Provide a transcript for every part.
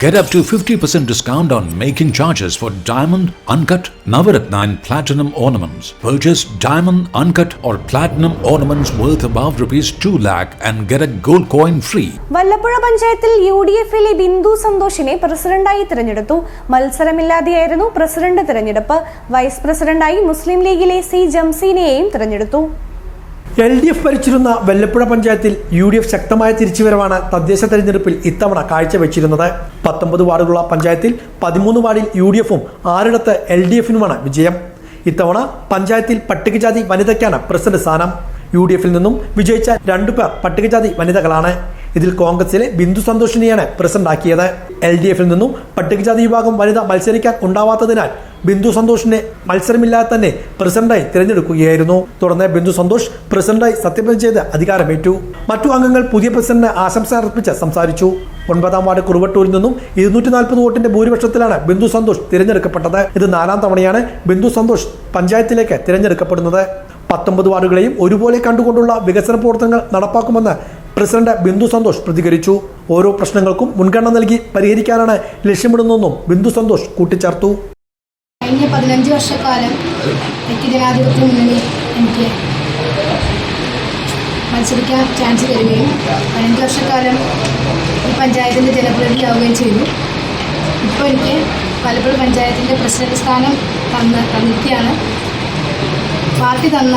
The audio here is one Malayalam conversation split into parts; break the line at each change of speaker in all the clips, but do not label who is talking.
Get up to 50% discount on making charges for diamond, uncut, Navaratna and platinum ornaments. Purchase diamond, uncut or platinum ornaments worth above rupees 2 lakh and get a gold coin free.
Vallappuzha പഞ്ചായത്തിൽ യു ഡി എഫിലെ ബിന്ദു സന്തോഷിനെ പ്രസിഡന്റായി തിരഞ്ഞെടുത്തു മത്സരമില്ലാതെയായിരുന്നു പ്രസിഡന്റ് തിരഞ്ഞെടുപ്പ് വൈസ് പ്രസിഡന്റായി മുസ്ലിം ലീഗിലെ സി ജംസീനെയും തിരഞ്ഞെടുത്തു
എൽ ഡി എഫ് ഭരിച്ചിരുന്ന വെല്ലപ്പുഴ പഞ്ചായത്തിൽ യു ഡി എഫ് ശക്തമായ തിരിച്ചുവരവാണ് തദ്ദേശ തെരഞ്ഞെടുപ്പിൽ ഇത്തവണ കാഴ്ചവെച്ചിരുന്നത്. പത്തൊമ്പത് വാർഡുകളുള്ള പഞ്ചായത്തിൽ പതിമൂന്ന് വാർഡിൽ യു ഡി എഫും ആറിടത്ത് എൽ ഡി എഫിനുമാണ് വിജയം. ഇത്തവണ പഞ്ചായത്തിൽ പട്ടികജാതി വനിതയ്ക്കാണ് പ്രസിഡന്റ് സ്ഥാനം. യു ഡി എഫിൽ നിന്നും വിജയിച്ച രണ്ടു പേർ പട്ടികജാതി വനിതകളാണ്. ഇതിൽ കോൺഗ്രസിലെ ബിന്ദു സന്തോഷിനെയാണ് പ്രസിഡന്റാക്കിയത്. എൽ ഡി എഫിൽ നിന്നും പട്ടികജാതി വിഭാഗം വനിത മത്സരിക്കാൻ ഉണ്ടാവാത്തതിനാൽ ബിന്ദു സന്തോഷിനെ മത്സരമില്ലാതെ തന്നെ പ്രസിഡന്റായി തിരഞ്ഞെടുക്കുകയായിരുന്നു. തുടർന്ന് ബിന്ദു സന്തോഷ് പ്രസിഡന്റായി സത്യപ്രതിജ്ഞ ചെയ്ത് അധികാരമേറ്റു. മറ്റു അംഗങ്ങൾ പുതിയ പ്രസിഡന്റിന് ആശംസ അർപ്പിച്ച് സംസാരിച്ചു. ഒൻപതാം വാർഡ് കുറുവട്ടൂരിൽ നിന്നും ഇരുന്നൂറ്റി നാൽപ്പത് വോട്ടിന്റെ ഭൂരിപക്ഷത്തിലാണ് ബിന്ദു സന്തോഷ് തിരഞ്ഞെടുക്കപ്പെട്ടത്. ഇത് നാലാം തവണയാണ് ബിന്ദു സന്തോഷ് പഞ്ചായത്തിലേക്ക് തിരഞ്ഞെടുക്കപ്പെടുന്നത്. പത്തൊമ്പത് വാർഡുകളെയും ഒരുപോലെ കണ്ടുകൊണ്ടുള്ള വികസന പ്രവർത്തനങ്ങൾ നടപ്പാക്കുമെന്ന് പ്രസിഡന്റ് ബിന്ദു സന്തോഷ് പ്രതികരിച്ചു. ഓരോ പ്രശ്നങ്ങൾക്കും മുൻഗണന നൽകി പരിഹരിക്കാനാണ് ലക്ഷ്യമിടുന്നതെന്നും ബിന്ദു സന്തോഷ് കൂട്ടിച്ചേർത്തു.
കഴിഞ്ഞ പതിനഞ്ച് വർഷക്കാലം ഐക്യജനാധിപത്യ മുന്നണി എനിക്ക് മത്സരിക്കാൻ ചാൻസ് തരികയും പതിനഞ്ച് വർഷക്കാലം ഈ പഞ്ചായത്തിന്റെ ജനപ്രതിനിധിയാവുകയും ചെയ്തു. ഇപ്പോൾ എനിക്ക് പലപ്പോഴും പഞ്ചായത്തിന്റെ പ്രസിഡന്റ് സ്ഥാനം തന്ന തന്നിരിക്കുകയാണ്. പാർട്ടി തന്ന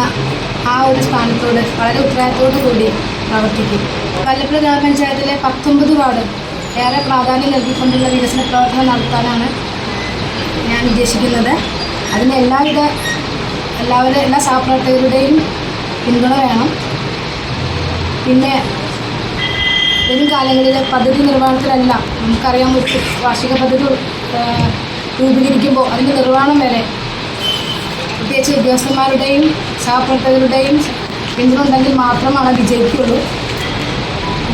ആ ഒരു സ്ഥാനത്തോട് വളരെ ഉത്തരവാദിത്തോടു കൂടി പ്രവർത്തിക്കും. പലപ്പോഴും ഗ്രാമപഞ്ചായത്തിലെ പത്തൊമ്പത് വാർഡ് ഏറെ പ്രാധാന്യം നൽകിക്കൊണ്ടുള്ള വികസന പ്രവർത്തനം നടത്താനാണ് ഞാൻ ഉദ്ദേശിക്കുന്നത്. അതിന് എല്ലാവിധ എല്ലാവരും എല്ലാ സഹപ്രവർത്തകരുടെയും പിന്തുണ വേണം. പിന്നെ വരും കാലങ്ങളിൽ പദ്ധതി നിർവഹണത്തിലെല്ലാം നമുക്കറിയാം ഒരു വാർഷിക പദ്ധതി രൂപീകരിക്കുമ്പോൾ അതിന്റെ നിർവഹണം വരെ പ്രത്യേകിച്ച് ഉദ്യോഗസ്ഥന്മാരുടെയും സഹപ്രവർത്തകരുടെയും പിന്തുണ ഉണ്ടെങ്കിൽ മാത്രമാണ് വിജയിക്കുകയുള്ളൂ.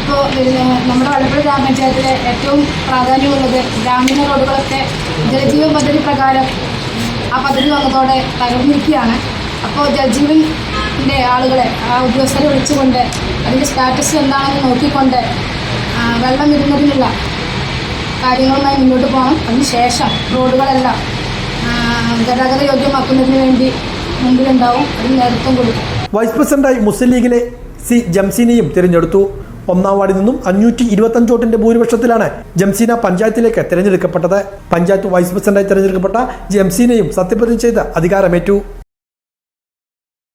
ഇപ്പോൾ നമ്മുടെ വലപ്പുഴ ഗ്രാമപഞ്ചായത്തിലെ ഏറ്റവും പ്രാധാന്യമുള്ളത് ഗ്രാമീണ റോഡുകളൊക്കെ ജലജീവൻ പദ്ധതി പ്രകാരം ആ പദ്ധതി വന്നതോടെ തകർന്നിരിക്കുകയാണ്. അപ്പോൾ ജലജീവന്റെ ആളുകളെ ആ ഉദ്യോഗസ്ഥരെ വിളിച്ചുകൊണ്ട് അതിന്റെ സ്റ്റാറ്റസ് എന്താണെന്ന് നോക്കിക്കൊണ്ട് വെള്ളം വരുന്നതിനുള്ള കാര്യങ്ങളുമായി മുന്നോട്ട് പോകണം. അതിനുശേഷം റോഡുകളെല്ലാം ഗതാഗത യോഗ്യമാക്കുന്നതിന് വേണ്ടി മുമ്പിലുണ്ടാവും. അതിന് നേതൃത്വം കൊടുക്കും.
വൈസ് പ്രസിഡന്റായി മുസ്ലിം ലീഗിലെ സി ജംസീനെയും തിരഞ്ഞെടുത്തു. ഒന്നാം വാർഡിൽ നിന്നും അഞ്ഞൂറ്റി ഇരുപത്തഞ്ച് വോട്ടിന്റെ ഭൂരിപക്ഷത്തിലാണ് ജംസീന പഞ്ചായത്തിലേക്ക് തിരഞ്ഞെടുക്കപ്പെട്ടത്. പഞ്ചായത്ത് വൈസ് പ്രസിഡന്റായി തിരഞ്ഞെടുക്കപ്പെട്ട ജംസീനയും സത്യപ്രതിജ്ഞ ചെയ്ത് അധികാരമേറ്റു.